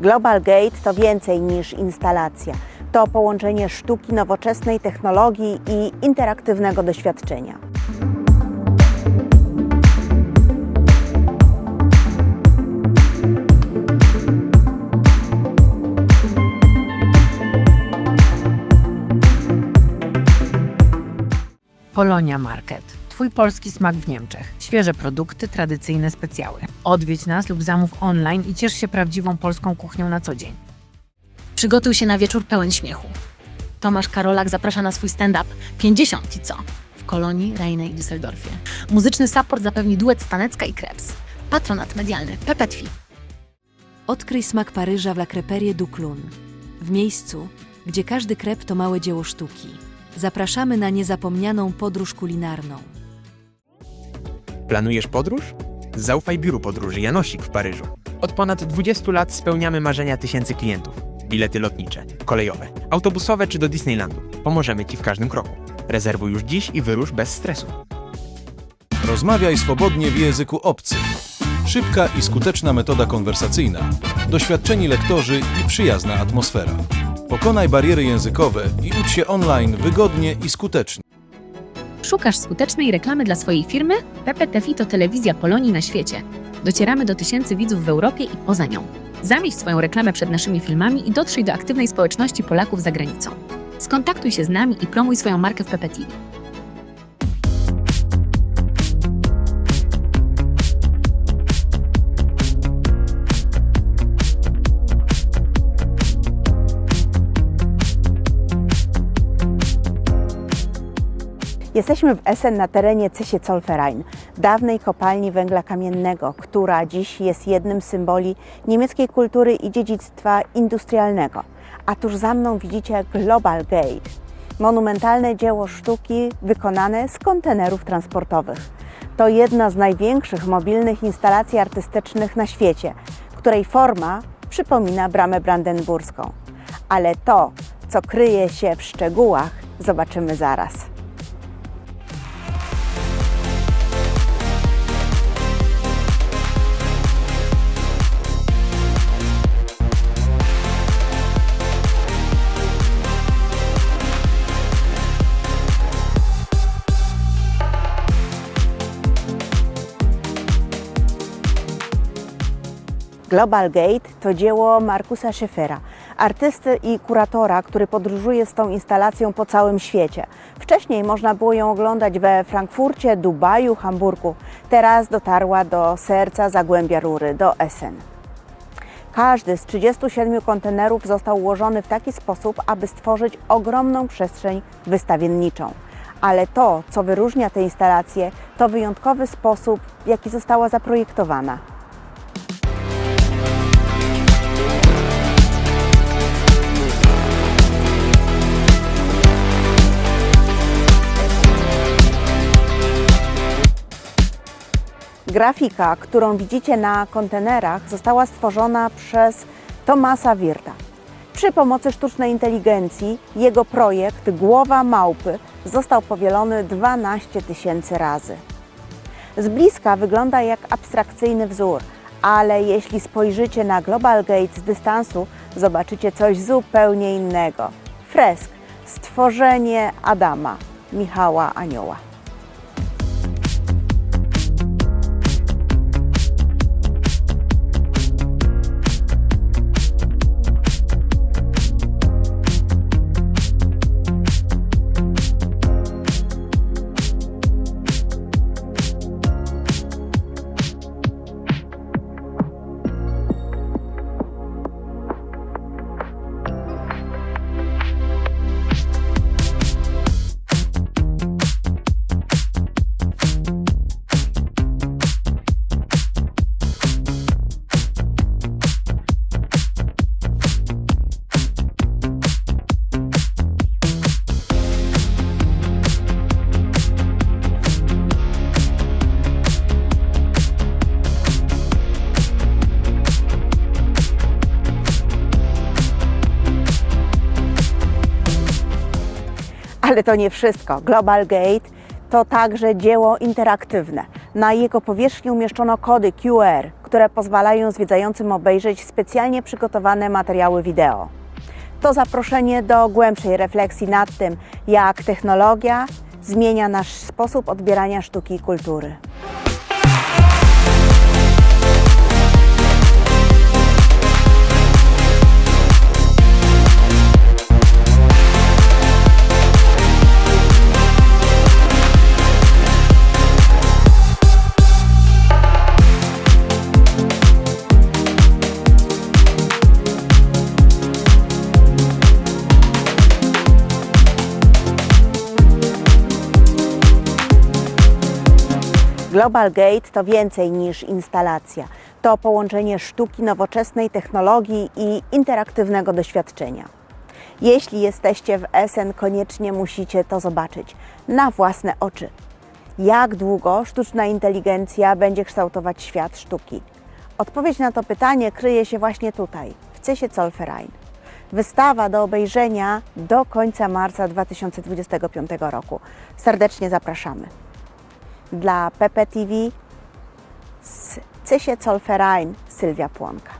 Global Gate to więcej niż instalacja. To połączenie sztuki, nowoczesnej technologii i interaktywnego doświadczenia. Polonia Market. Twój polski smak w Niemczech. Świeże produkty, tradycyjne specjały. Odwiedź nas lub zamów online i ciesz się prawdziwą polską kuchnią na co dzień. Przygotuj się na wieczór pełen śmiechu. Tomasz Karolak zaprasza na swój stand-up 50 i co? W Kolonii, Rejne i Düsseldorfie. Muzyczny support zapewni duet Stanecka i Krebs. Patronat medialny Pepetwi. Odkryj smak Paryża w La Creperie du Clun. W miejscu, gdzie każdy krep to małe dzieło sztuki. Zapraszamy na niezapomnianą podróż kulinarną. Planujesz podróż? Zaufaj biuru podróży Janosik w Paryżu. Od ponad 20 lat spełniamy marzenia tysięcy klientów. Bilety lotnicze, kolejowe, autobusowe czy do Disneylandu. Pomożemy Ci w każdym kroku. Rezerwuj już dziś i wyrusz bez stresu. Rozmawiaj swobodnie w języku obcym. Szybka i skuteczna metoda konwersacyjna, doświadczeni lektorzy i przyjazna atmosfera. Pokonaj bariery językowe i ucz się online wygodnie i skutecznie. Szukasz skutecznej reklamy dla swojej firmy? PPTFI to telewizja Polonii na świecie. Docieramy do tysięcy widzów w Europie i poza nią. Zamieść swoją reklamę przed naszymi filmami i dotrzyj do aktywnej społeczności Polaków za granicą. Skontaktuj się z nami i promuj swoją markę w PPTV. Jesteśmy w Essen na terenie Cesie Zollverein, dawnej kopalni węgla kamiennego, która dziś jest jednym z symboli niemieckiej kultury i dziedzictwa industrialnego. A tuż za mną widzicie Global Gate, monumentalne dzieło sztuki wykonane z kontenerów transportowych. To jedna z największych mobilnych instalacji artystycznych na świecie, której forma przypomina bramę brandenburską. Ale to, co kryje się w szczegółach, zobaczymy zaraz. Global Gate to dzieło Markusa Schaeffera, artysty i kuratora, który podróżuje z tą instalacją po całym świecie. Wcześniej można było ją oglądać we Frankfurcie, Dubaju, Hamburgu. Teraz dotarła do serca Zagłębia Rury, do Essen. Każdy z 37 kontenerów został ułożony w taki sposób, aby stworzyć ogromną przestrzeń wystawienniczą. Ale to, co wyróżnia tę instalację, to wyjątkowy sposób, w jaki została zaprojektowana. Grafika, którą widzicie na kontenerach, została stworzona przez Tomasa Wirta. Przy pomocy sztucznej inteligencji jego projekt Głowa Małpy został powielony 12 tysięcy razy. Z bliska wygląda jak abstrakcyjny wzór, ale jeśli spojrzycie na Global Gate z dystansu, zobaczycie coś zupełnie innego. Fresk Stworzenie Adama Michała Anioła. Ale to nie wszystko. Global Gate to także dzieło interaktywne. Na jego powierzchni umieszczono kody QR, które pozwalają zwiedzającym obejrzeć specjalnie przygotowane materiały wideo. To zaproszenie do głębszej refleksji nad tym, jak technologia zmienia nasz sposób odbierania sztuki i kultury. Global Gate to więcej niż instalacja. To połączenie sztuki, nowoczesnej technologii i interaktywnego doświadczenia. Jeśli jesteście w Essen, koniecznie musicie to zobaczyć na własne oczy. Jak długo sztuczna inteligencja będzie kształtować świat sztuki? Odpowiedź na to pytanie kryje się właśnie tutaj, w Cesie Zollverein. Wystawa do obejrzenia do końca marca 2025 roku. Serdecznie zapraszamy dla PPTV z Cysie Zollverein Sylwia Płonka.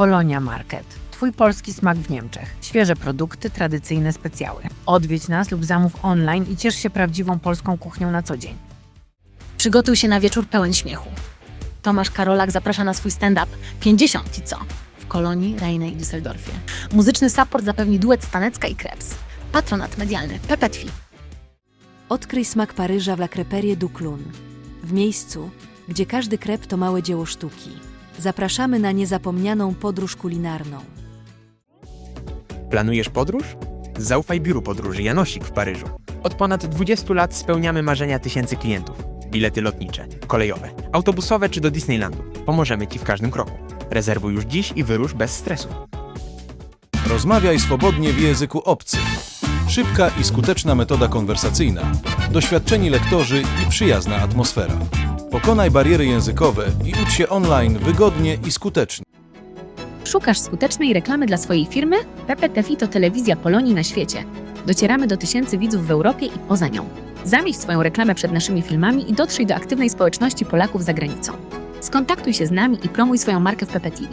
Polonia Market. Twój polski smak w Niemczech. Świeże produkty, tradycyjne specjały. Odwiedź nas lub zamów online i ciesz się prawdziwą polską kuchnią na co dzień. Przygotuj się na wieczór pełen śmiechu. Tomasz Karolak zaprasza na swój stand-up 50 i co? W Kolonii, Rejnie i Düsseldorfie. Muzyczny support zapewni duet Stanecka i Krebs. Patronat medialny Pepetwi. Odkryj smak Paryża w La Creperie du Clun. W miejscu, gdzie każdy krep to małe dzieło sztuki. Zapraszamy na niezapomnianą podróż kulinarną. Planujesz podróż? Zaufaj biuru podróży Janosik w Paryżu. Od ponad 20 lat spełniamy marzenia tysięcy klientów. Bilety lotnicze, kolejowe, autobusowe czy do Disneylandu. Pomożemy Ci w każdym kroku. Rezerwuj już dziś i wyrusz bez stresu. Rozmawiaj swobodnie w języku obcym. Szybka i skuteczna metoda konwersacyjna, doświadczeni lektorzy i przyjazna atmosfera. Pokonaj bariery językowe i ucz się online wygodnie i skutecznie. Szukasz skutecznej reklamy dla swojej firmy? PPTV to telewizja Polonii na świecie. Docieramy do tysięcy widzów w Europie i poza nią. Zamieść swoją reklamę przed naszymi filmami i dotrzyj do aktywnej społeczności Polaków za granicą. Skontaktuj się z nami i promuj swoją markę w PPTV.